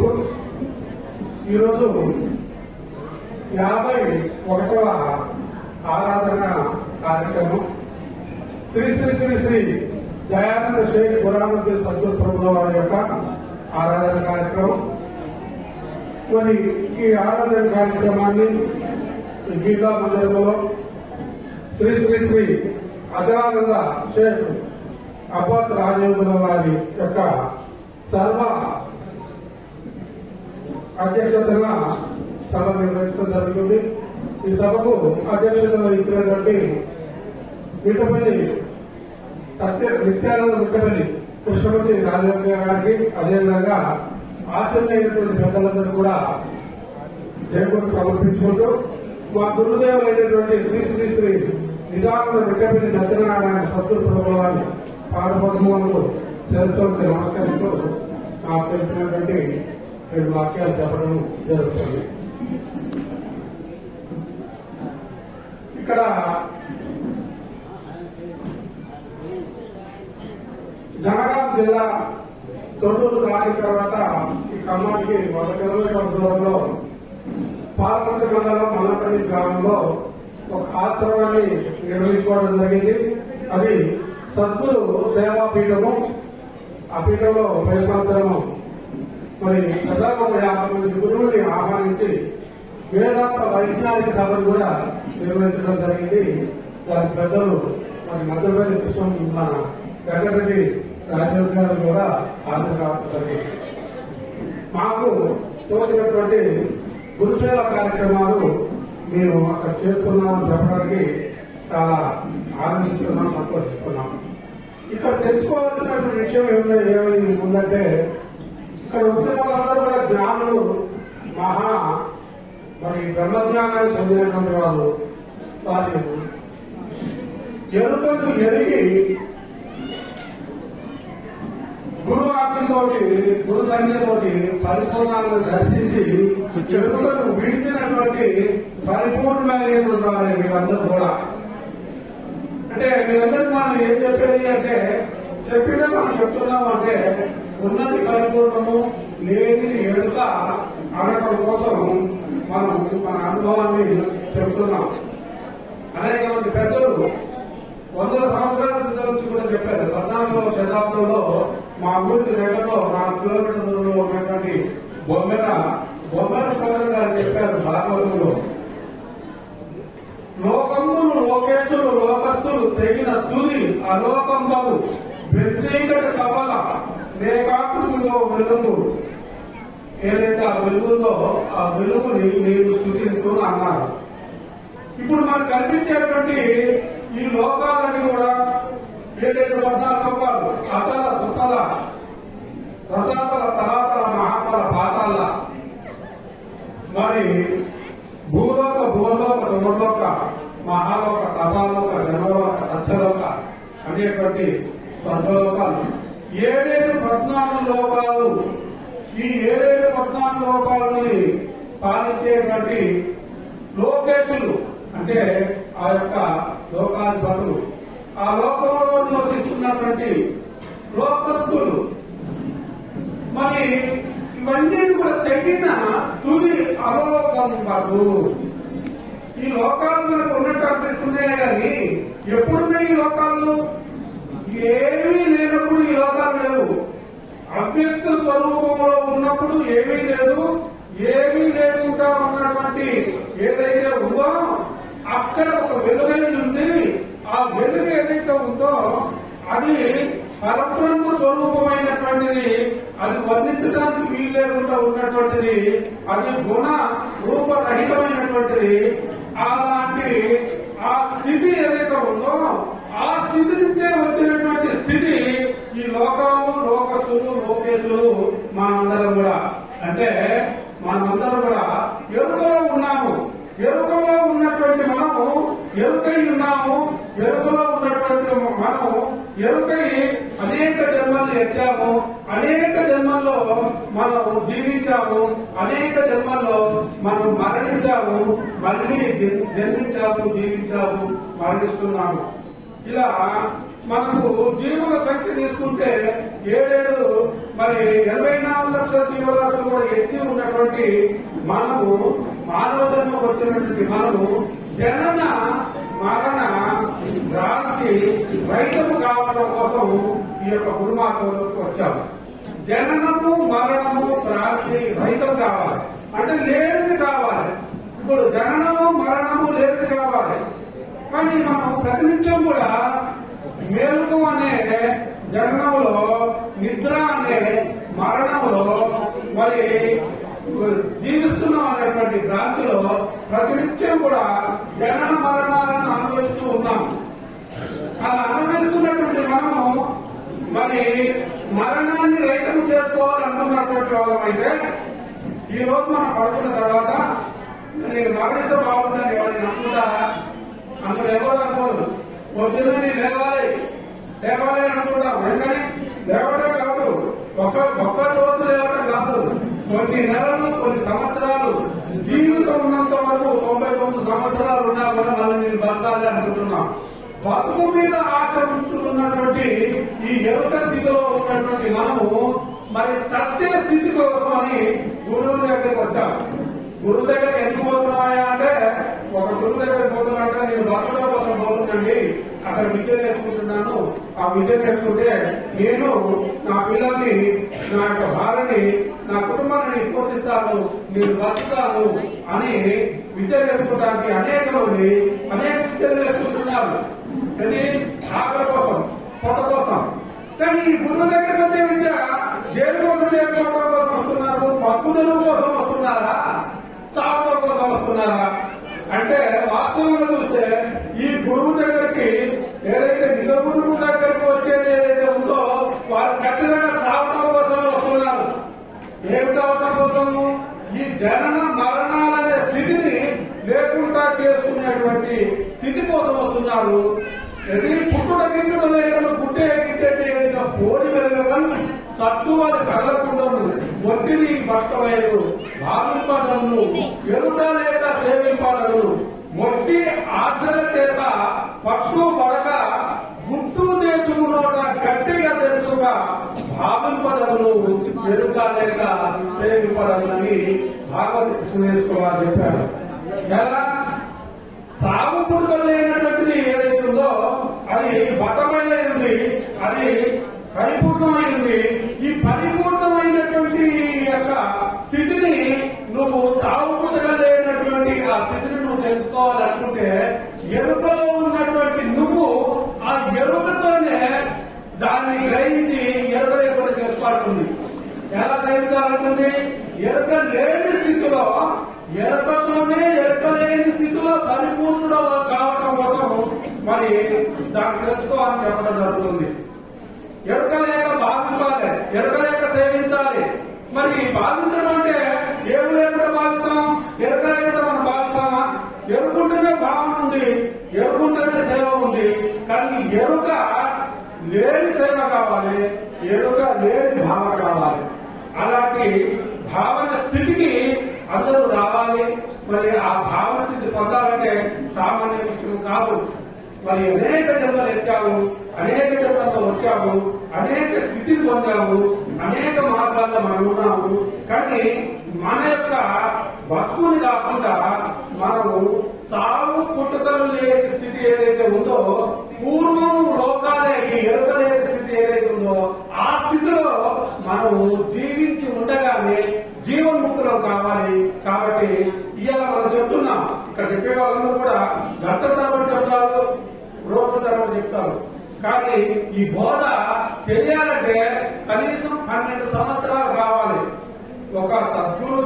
తెలుపుతూ ఈరోజు యాభై ఒకటవ ఆరాధన కార్యక్రమం. శ్రీ శ్రీ శ్రీ శ్రీ దయానంద షేక్ గురానంద సద్గురు ప్రభుల వారి యొక్క ఆరాధన కార్యక్రమం. మరి ఈ ఆరాధన కార్యక్రమాన్ని గీతా మందిరంలో శ్రీ శ్రీ శ్రీ అజరానంద షేక్ అబ్బాస్ రాజేంద్ర వారి యొక్క సర్వ అధ్యక్షతన సభ నిర్వహించడం జరుగుతుంది. ఈ సభకు అధ్యక్షత వహించినటువంటి మిట్టపల్లి సత్య నిత్యానంద మిట్టపల్లి కృష్ణమూర్తి రాజేంద్ర గారికి అదేవిధంగా ఆచరణైనటువంటి పెద్దలందరూ కూడా జయపూర్ సమర్పించుకుంటూ మా గురుదేవులైనటువంటి శ్రీ శ్రీ శ్రీ నిజానంద మిట్టపల్లి సత్యనారాయణ సత్తుల ప్రభుత్వాన్ని పాదపద్మములకు చేస్తూ నమస్కరిస్తూ నాకు తెలిసినటువంటి రెండు వాక్యాలు చెప్పడం జరుగుతుంది. ఇక్కడ జనగాం జిల్లా తొట్టూరు దాటిన తర్వాత ఈ ఖమ్మానికి వంద కిలోమీటర్ల దూరంలో పాలకొండ మండలం మల్లపల్లి గ్రామంలో ఒక ఆశ్రమాన్ని నిర్వహించుకోవడం జరిగింది. అది సద్గురు సేవా పీఠము ఆ పీఠంలో పది సంవత్సరము మరి దాదాపు ఒక యాభై మంది గురువుని ఆహ్వానించి వేదాంత వైజ్ఞానిక సభను కూడా నిర్వహించడం జరిగింది. దాని పెద్దలు మరి మధ్యపల్లి కృష్ణ మన వెంకటరెడ్డి రాజేంద్ర గారు కూడా హాజరు కావడం జరిగింది. మాకు తోచినటువంటి గురుసేవ కార్యక్రమాలు మేము అక్కడ చేస్తున్నామని చెప్పడానికి చాలా ఆనందిస్తున్నాం సంతోషిస్తున్నాం. ఇక్కడ తెలుసుకోవాల్సినటువంటి విషయం ఏమైనా ఏమైంది ఉందంటే ఇక్కడ వచ్చిన వాళ్ళందరూ కూడా జ్ఞానులు మహా మరి బ్రహ్మజ్ఞానాన్ని పొందినటువంటి వాళ్ళు వాళ్ళు ఎరుకకు ఎరిగి గురు ఆజ్ఞతోటి గురు సంఖ్యతోటి పరిపూర్ణాలను దర్శించి ఎరుకను విడిచినటువంటి పరిపూర్ణమైనటువంటి వీళ్ళందరూ కూడా. అంటే వీళ్ళందరికీ మనం ఏం చెప్పేది అంటే చెప్పినా మనం చెప్తున్నాం అంటే ఉన్నది పరిపూర్ణము లేని ఎరుక అనడం కోసం మనం మన అనుభవాన్ని చెబుతున్నాం అనేక మంది పెద్దలు వందల సంవత్సరాల క్రితం నుంచి కూడా చెప్పారు. పద్నాలుగవ శతాబ్దంలో మా ఊరికి దగ్గరలో నాలుగు కిలోమీటర్ల దూరంలో ఉన్నటువంటి బొమ్మెర బొమ్మెర సోదరు గారు చెప్పారు భాగవతంలో. లోకములు లోకేశులు లోకస్తులు తెగిన తుది అలోకంబలు వెచ్చైకట కవల లేకాకృతిలో వెలుగు ఏదైతే ఆ వెలుగులో ఆ వెలుగుని నేను స్థుతిస్తూ అన్నారు ఇప్పుడు మనకు కనిపించేటువంటి ఈ లోకాలన్నీ కూడా ఏడేడు పద్నాలుగు లోకాలు అతల సుతల రసాతల తలాతల మహాతల పాతాల మరి భూలోక భూలోక సుమలోక మహాలోక తపాలోక జనలోక సత్యలోక అనేటువంటి స్వర్గలోకాలు ఏడేడు పద్నాలుగు లోకాలు ఈ ఏడేడు పద్నాలుగు లోకాలని పాలించేటువంటి లోకేశులు అంటే ఆ యొక్క లోకాధిపతులు. ఆ లోకంలో నివసిస్తున్నటువంటి లోకస్తులు. మరి ఇవన్నీ కూడా తెగిన తుది అవలోకం కాదు. ఈ లోకాలు మనకు ఉన్నట్టు అనిపిస్తున్నాయి కానీ ఎప్పుడున్నాయి ఈ లోకాలు? ఏమీ లేనప్పుడు ఈ లోకాలు లేవు. అవ్యక్త స్వరూపంలో ఉన్నప్పుడు ఏమీ లేదు. ఏమీ లేకుండా ఉన్నటువంటి ఏదైతే ఉందో అక్కడ ఒక వెలుగై ఉంది ఆ వెలుగు ఏదైతే ఉందో అది పరబ్రహ్మ స్వరూపమైనటువంటిది అది వర్ణించడానికి వీలు లేకుండా ఉన్నటువంటిది అది గుణ రూపరహితమైనటువంటిది అలాంటి ఆ స్థితి ఏదైతే ఉందో ఆ స్థితి నుంచే వచ్చినటువంటి స్థితి ఈ లోకము లోకస్తులు లోకేశులు మనందరం కూడా. అంటే మనమందరం కూడా ఎరుకలో ఉన్నాము. ఎరుకలో ఉన్నటువంటి మనము ఎరుకై ఉన్నాము. ఎరుకలో ఉన్నటువంటి మనము ఎరుకై అనేక జన్మలు ఎత్తాము అనేక జన్మల్లో మనం జీవించాము. అనేక జన్మల్లో మనం మరణించాము. మళ్ళీ జన్మించాము జీవించాము మరణిస్తున్నాము. ఇలా మనకు జీవుల సంఖ్య తీసుకుంటే ఏడేడు మరి ఇరవై నాలుగు లక్షల జీవరాశులు కూడా ఎత్తి ఉన్నటువంటి మనము మానవ వచ్చినటువంటి మనము జనన మరణ భ్రాంతి రైతులు కావడం కోసం ఈ యొక్క కుటుంబాలకు వచ్చాము జననము మరణము భ్రాంతి రైతులు కావాలి. అంటే లేనిది కావాలి. ఇప్పుడు జననము మరణము లేనిది కావాలి. కానీ మనం ప్రతినిత్యం కూడా మేలుకు అనే జననంలో నిద్ర అనే మరణంలో మరి జీవిస్తున్నాం అనేటువంటి భ్రాంతిలో ప్రతినిత్యం కూడా జనన మరణాలను అనుభవిస్తూ ఉన్నాం. అలా అనుభవిస్తున్నటువంటి మనము మరి మరణాన్ని రైతం చేసుకోవాలనుకున్నటువంటి వాళ్ళం అయితే ఈ రోజు మనం పడుకున్న తర్వాత నేను మరణిస్తే బాగుందని అందులో ఎవరు అనుకోరు పొద్దున్న లేవాలి. లేవాలి అని అనుకుంటాం. వెంటనే లేవడం కాదు. ఒక ఒక్క రోజు లేవడం కాదు. కొన్ని నెలలు కొన్ని సంవత్సరాలు జీవితం ఉన్నంత వరకు తొంభై తొమ్మిది సంవత్సరాలు ఉన్నా కూడా మళ్ళీ నేను బతకాలి అనుకుంటున్నాం. బతుకు మీద ఆచరించుకున్నటువంటి ఈ ఎరుక స్థితిలో ఉన్నటువంటి మనము మరి చచ్చే స్థితి కోసం అని గురువు దగ్గరికి వచ్చాము గురువు దగ్గరికి ఎందుకు పోతున్నాయా అంటే ఒక గురువు దగ్గర పోతున్నట్టే నేను బతుకుల కోసం పోతుందండి అక్కడ విద్య నేర్చుకుంటున్నాను. ఆ విద్య నేర్చుకుంటే నేను నా పిల్లల్ని నా యొక్క భార్యని నా కుటుంబాన్ని పోషిస్తాను నేను బతుకుతాను అని విద్య నేర్చుకోవడానికి అనేక మంది అనేక విద్యలు నేర్చుకుంటున్నారు. అది ఆకలి కోసం పొట్ట కోసం. కానీ ఈ గురువు దగ్గర వచ్చే విద్య దేని కోసం నేర్చుకోవడం కోసం వస్తున్నారు? పక్కుదల కోసం వస్తున్నారా? చావడం కోసం వస్తున్నారా అంటే వాస్తవంగా చూస్తే ఈ గురువు దగ్గరికి ఏదైతే నిజ గురువు దగ్గరికి వచ్చేది ఏదైతే ఉందో వారు ఖచ్చితంగా చావడం కోసం వస్తున్నారు. ఏం చావడం కోసము? ఈ జనన మరణాలనే స్థితిని లేకుండా చేసుకునేటువంటి స్థితి కోసం వస్తున్నారు. ప్రతి పుట్టుడ గింటుడు లేకుండా పుట్టే గిట్టే ఏదైనా పోడి వెలగలను చట్టు వారి కదలకుండా ఒట్టిని పట్టవయలు భావింపడము ఎరుట లేక సేవింపడము మొట్టి ఆచర చేత పట్టు పడక గుట్టు తెచ్చుకున్నోట గట్టిగా తెలుసుగా భావింపడమును ఎరుక లేక సేవింపడమని భాగవత సురేశ్వర చెప్పారు ఎలా? సాగు పుట్టుకలు లేనటువంటిది ఏదైతే ఉందో అది బతమైనది అది పరిపూర్ణమైనది ఈ పరిపూర్ణమైనటువంటి యొక్క స్థితిని నువ్వు చావు పుట్టుకలు లేనటువంటి ఆ స్థితిని నువ్వు తెలుసుకోవాలనుకుంటే ఎరుకలో ఉన్నటువంటి నువ్వు ఆ ఎరుకతోనే దాన్ని గ్రహించి ఎరుక లేకుండా చేసుకోవాలనుకుంది ఎలా ఎరక ఎరుక లేని స్థితిలో ఎరకతోనే ఎరకలేని స్థితిలో పరిపూర్ణుడు కావటం కోసం మరి దాన్ని తెలుసుకోవాలని చెప్పడం జరుగుతుంది. ఎరకలేక భావించాలి ఎరకలేక సేవించాలి. మరి భావించడం అంటే ఏం లేకుండా భావిస్తాం ఎరక లేకుండా మనం భావిస్తామా ఎరుకుంటేనే భావన ఉంది ఎరుకుంటేనే సేవ ఉంది. కానీ ఎరుక లేని సేవ కావాలి ఎరుక లేని భావన కావాలి. అలాంటి భావన స్థితికి అందరూ రావాలి. మరి ఆ భావన స్థితి పొందాలంటే సామాన్య విషయం కాదు. మరి అనేక జన్మలు ఎత్తాము అనేక జన్మలతో వచ్చాము అనేక స్థితిని పొందాము అనేక మార్గాల్లో మనం ఉన్నాము. కానీ మన యొక్క బతుకుని కాకుండా మనము చావు పుట్టుకలు లేని స్థితి ఏదైతే ఉందో పూర్వ లోకాలే ఈ ఎరుకలేని స్థితి ఏదైతే ఉందో ఆ స్థితిలో మనము జీవించి ఉండగానే జీవన్ముక్తులం కావాలి కాబట్టి ఇవాళ మనం చెప్తున్నాం ఇక్కడ చెప్పే వాళ్ళందరూ కూడా గంట తరబడి చెప్తారు రోజు తరబడి చెప్తారు కానీ ఈ బోధ తెలియాలంటే కనీసం పన్నెండు సంవత్సరాలు కావాలి ఒక సద్గురు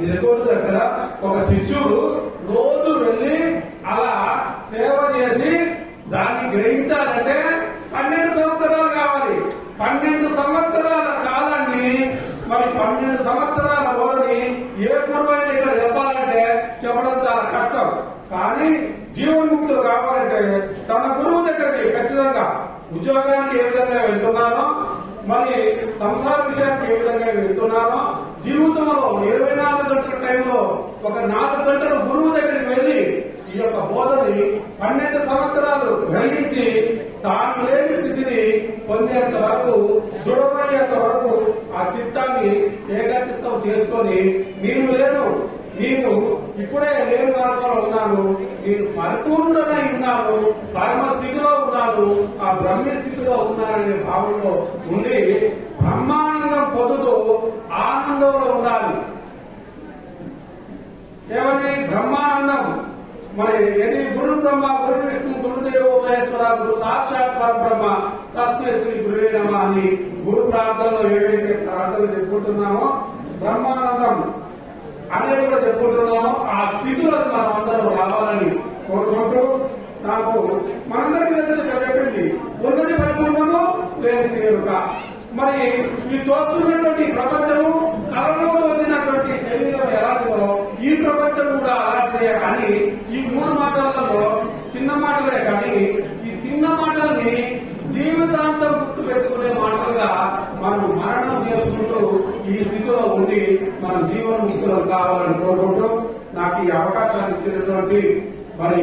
దగ్గర దగ్గర ఒక శిష్యుడు రోజు వెళ్ళి అలా సేవ చేసి దాన్ని గ్రహించాలంటే పన్నెండు సంవత్సరాలు కావాలి. పన్నెండు సంవత్సరాల కాలాన్ని మరి పన్నెండు సంవత్సరాల బోధని ఏ గురువైనా ఇక్కడ చెప్పాలంటే చెప్పడం చాలా కష్టం. కానీ జీవన్ముక్తులు కావాలంటే తన గురువు దగ్గరికి ఖచ్చితంగా ఉద్యోగానికి ఏ విధంగా వెళ్తున్నానో మరి సంసార విషయానికి ఏ విధంగా వెళ్తున్నానో జీవితంలో ఇరవై నాలుగు గంటల టైంలో ఒక నాలుగు గంటలు గురువు దగ్గరికి వెళ్ళి ఈ యొక్క బోధని పన్నెండు సంవత్సరాలు గ్రహించి తాను లేని స్థితిని పొందేంత వరకు దృఢమయ్యేంత వరకు ఆ చిత్తాన్ని ఏకచిత్తం చేసుకొని నేను లేను నేను ఇప్పుడే ఉన్నాను నేను పరిపూర్ణుడనై ఉన్నాను పరమ స్థితిలో ఉన్నాను ఆ బ్రహ్మ స్థితిలో ఉన్నాననే భావంలో ఉండి బ్రహ్మానందం పొందుతూ ఆనందంలో ఉండాలి. ఏమని బ్రహ్మానందం మరి ఎది గురు బ్రహ్మ గురు విష్ణు గురుదేవ మహేశ్వర గురు సాక్షాత్ పరబ్రహ్మ తస్మే శ్రీ గురువే నమ అని గురు ప్రార్థనలో ఏవైతే ప్రార్థనలు చెప్పుకుంటున్నామో బ్రహ్మానందం అనేది కూడా చెప్పుకుంటున్నాము. ఆ స్థితిలోకి మనం అందరూ రావాలని కోరుకుంటూ నాకు మనందరికీ తెలిసి చెప్పింది ఉన్నది పరిపూర్ణము లేని తీరుక. మరి ఈ తోస్తున్నటువంటి ప్రపంచము కలలో వచ్చినటువంటి శరీరం ఎలాంటిదో ఈ ప్రపంచం కూడా అలాంటిదే. అని ఈ మూడు మాటలలో చిన్న మాటలే కానీ ఈ చిన్న మాటల్ని జీవితాంతం గుర్తు పెట్టుకునే మాటలుగా మనం మరణం చేసుకుంటూ ఈ స్థితిలో ఉండి మనం జీవన ముక్తులు కావాలని కోరుకుంటూ నాకు ఈ అవకాశాన్ని ఇచ్చినటువంటి మరి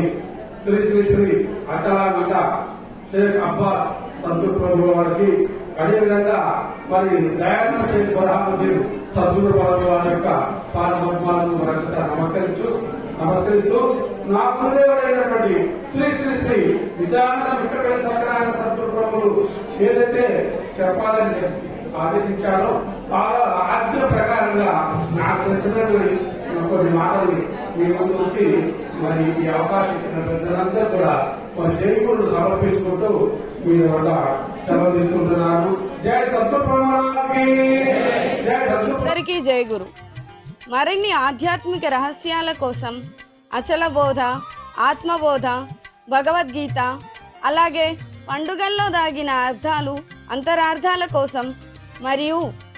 శ్రీ శ్రీ శ్రీ అచలానంద షేక్ అబ్బాస్ సంతూర్ ప్రభు వారికి. అదేవిధంగా మరి దయానంద షేక్ ప్రధానమంత్రి సద్గురు ప్రభు వారి యొక్క పాదపద్మాలను నమస్కరించు నమస్కరిస్తూ నా గురుదేవుడైనటువంటి శ్రీ శ్రీ శ్రీ విజయానంద విక్రమ సత్యనారాయణ సద్గురు ప్రభులు ఏదైతే చెప్పాలని ఆదేశించారో ఆజ్ఞ ప్రకారంగా నాకు తెలిసినటువంటి కొన్ని మాటలు మీ ముందు వచ్చి మరి ఈ అవకాశం ఇచ్చిన పెద్దలందరూ కూడా మరి జైకులు సమర్పించుకుంటూ మీరు వల్ల సెలవు తీసుకుంటున్నాను. జయ సత్వప్రమాణానికి అందరికీ జయ గురు. మరిన్ని ఆధ్యాత్మిక రహస్యాల కోసం అచల బోధ ఆత్మబోధ భగవద్గీత అలాగే పండుగల్లో దాగిన అర్థాలు అంతరార్థాల కోసం మరియు